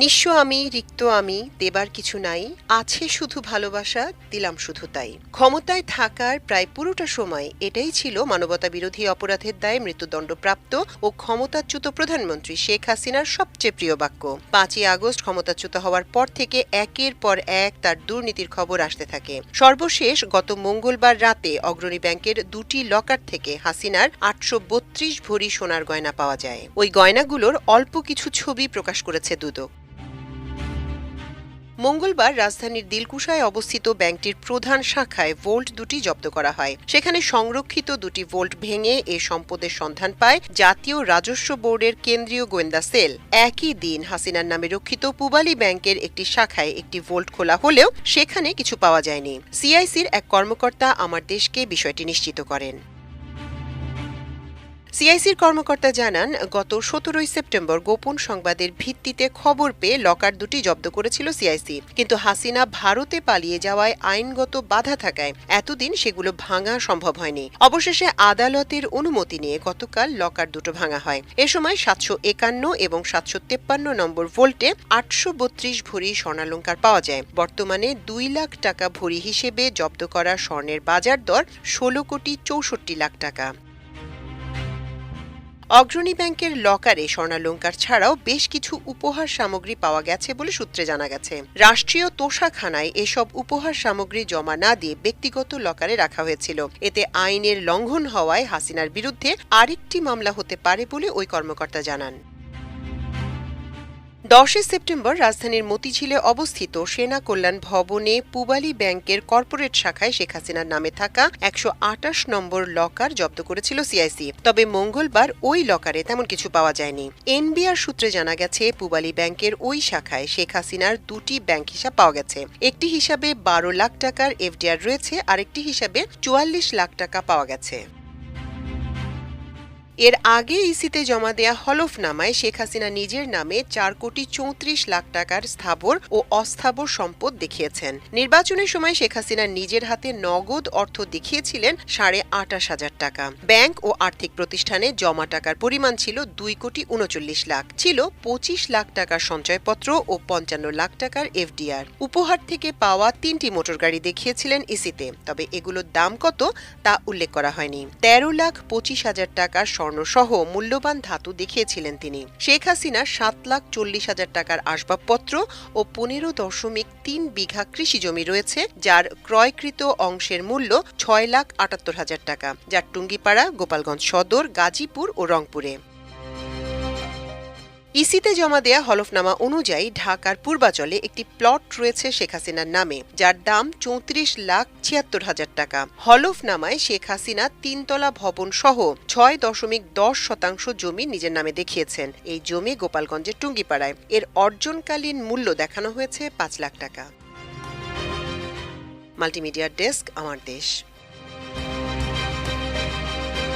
নিঃস্ব আমি, রিক্ত আমি, দেবার কিছু নাই, আছে শুধু ভালোবাসা, দিলাম শুধু তাই। ক্ষমতায় থাকার প্রায় পুরোটা সময় এটাই ছিল মানবতা বিরোধী অপরাধের দায়ে মৃত্যুদণ্ডপ্রাপ্ত ও ক্ষমতাচ্যুত প্রধানমন্ত্রী শেখ হাসিনার সবচেয়ে প্রিয় বাক্য। পাঁচই আগস্ট ক্ষমতাচ্যুত হওয়ার পর থেকে একের পর এক তার দুর্নীতির খবর আসতে থাকে। সর্বশেষ গত মঙ্গলবার রাতে অগ্রণী ব্যাংকের দুটি লকার থেকে হাসিনার আটশো বত্রিশ ভরি সোনার গয়না পাওয়া যায়। ওই গয়নাগুলোর অল্প কিছু ছবি প্রকাশ করেছে দুদক। মঙ্গলবার রাজধানীর দিলকুশায় অবস্থিত ব্যাংকটির প্রধান শাখায় ভোল্ট দুটি জব্দ করা হয়। সেখানে সংরক্ষিত দুটি ভোল্ট ভেঙে এ সম্পদের সন্ধান পায় জাতীয় রাজস্ব বোর্ডের কেন্দ্রীয় গোয়েন্দা সেল। একই দিন হাসিনার নামে রক্ষিত পুবালি ব্যাংকের একটি শাখায় একটি ভোল্ট খোলা হলেও সেখানে কিছু পাওয়া যায়নি। সিআইসির এক কর্মকর্তা আমার দেশকে বিষয়টি নিশ্চিত করেন। সিআইসির কর্মকর্তা জানান, গত সতেরোই সেপ্টেম্বর গোপন সংবাদের ভিত্তিতে খবর পেয়ে লকার দুটি জব্দ করেছিল সিআইসি। কিন্তু হাসিনা ভারতে পালিয়ে যাওয়ায় আইনগত বাধা থাকায় এতদিন সেগুলো ভাঙা সম্ভব হয়নি। অবশেষে আদালতের অনুমতি নিয়ে গতকাল লকার দুটো ভাঙা হয়। এ সময় সাতশো একান্ন এবং সাতশো তেপ্পান্ন নম্বর ভোল্টে আটশো বত্রিশ ভরি স্বর্ণালঙ্কার পাওয়া যায়। বর্তমানে দুই লাখ টাকা ভরি হিসেবে জব্দ করা স্বর্ণের বাজার দর ষোলো কোটি চৌষট্টি লাখ টাকা। অগ্রণী ব্যাংকের লকারে স্বর্ণালঙ্কার ছাড়াও বেশ কিছু উপহার সামগ্রী পাওয়া গেছে বলে সূত্রে জানা গেছে। রাষ্ট্রীয় তোষাখানায় এসব উপহার সামগ্রী জমা না দিয়ে ব্যক্তিগত লকারে রাখা হয়েছিল। এতে আইনের লঙ্ঘন হওয়ায় হাসিনার বিরুদ্ধে আরেকটি মামলা হতে পারে বলে ওই কর্মকর্তা জানান। দশই সেপ্টেম্বর রাজধানীর মতিঝিলে অবস্থিত সেনা কল্যাণ ভবনে পুবালি ব্যাংকের কর্পোরেট শাখায় শেখ হাসিনার নামে থাকা একশো আটাশ নম্বর লকার জব্দ করেছিল সিআইসি। তবে মঙ্গলবার ওই লকারে তেমন কিছু পাওয়া যায়নি। এনবিআর সূত্রে জানা গেছে, পুবালি ব্যাংকের ওই শাখায় শেখ হাসিনার দুটি ব্যাংক হিসাব পাওয়া গেছে। একটি হিসাবে বারো লাখ টাকার এফডিআর রয়েছে, আরেকটি হিসাবে চুয়াল্লিশ লাখ টাকা পাওয়া গেছে। এর আগে ইসিতে জমা দেয়া হলফনামায় শেখ হাসিনা নিজের নামে চার কোটি চৌত্রিশ লাখ টাকার স্থাবর ও অস্থাবর সম্পদ দেখিয়েছেন। নির্বাচনের সময় শেখ হাসিনা নিজের হাতে নগদ অর্থ দেখিয়েছিলেন সাড়ে আটাশ হাজার টাকা। ব্যাংক ও আর্থিক প্রতিষ্ঠানে জমা টাকার পরিমাণ ছিল দুই কোটি উনচল্লিশ লাখ। ছিল পঁচিশ লাখ টাকার সঞ্চয়পত্র ও পঞ্চান্ন লাখ টাকার এফডিআর। উপহার থেকে পাওয়া তিনটি মোটর গাড়ি দেখিয়েছিলেন ইসিতে তবে এগুলোর দাম কত তা উল্লেখ করা হয়নি। তেরো লাখ পঁচিশ হাজার টাকার স্বর্ণসহ মূল্যবান ধাতু দেখিয়েছিলেন তিনি। শেখ হাসিনা সাত লাখ চল্লিশ হাজার টাকার আসবাবপত্র ও পনেরো দশমিক তিন বিঘা কৃষি জমি রয়েছে, যার ক্রয়কৃত অংশের মূল্য ছয় লাখ আটাত্তর হাজার টাকা, যার টুঙ্গিপাড়া, গোপালগঞ্জ সদর, গাজীপুর ও রংপুরে। ইসিতে জমা দেয়া হলফনামা অনুযায়ী ঢাকার পূর্বাচলে একটি প্লট রয়েছে শেখ হাসিনার নামে, যার দাম চৌত্রিশ লাখ ছিয়াত্তর হাজার টাকা। হলফনামায় শেখ হাসিনা তিনতলা ভবন সহ ছয় দশমিক দশ শতাংশ জমি নিজের নামে দেখিয়েছেন। এই জমি গোপালগঞ্জের টুঙ্গিপাড়ায়। এর অর্জনকালীন মূল্য দেখানো হয়েছে পাঁচ লাখ টাকা। মাল্টিমিডিয়া ডেস্ক, আমার দেশ।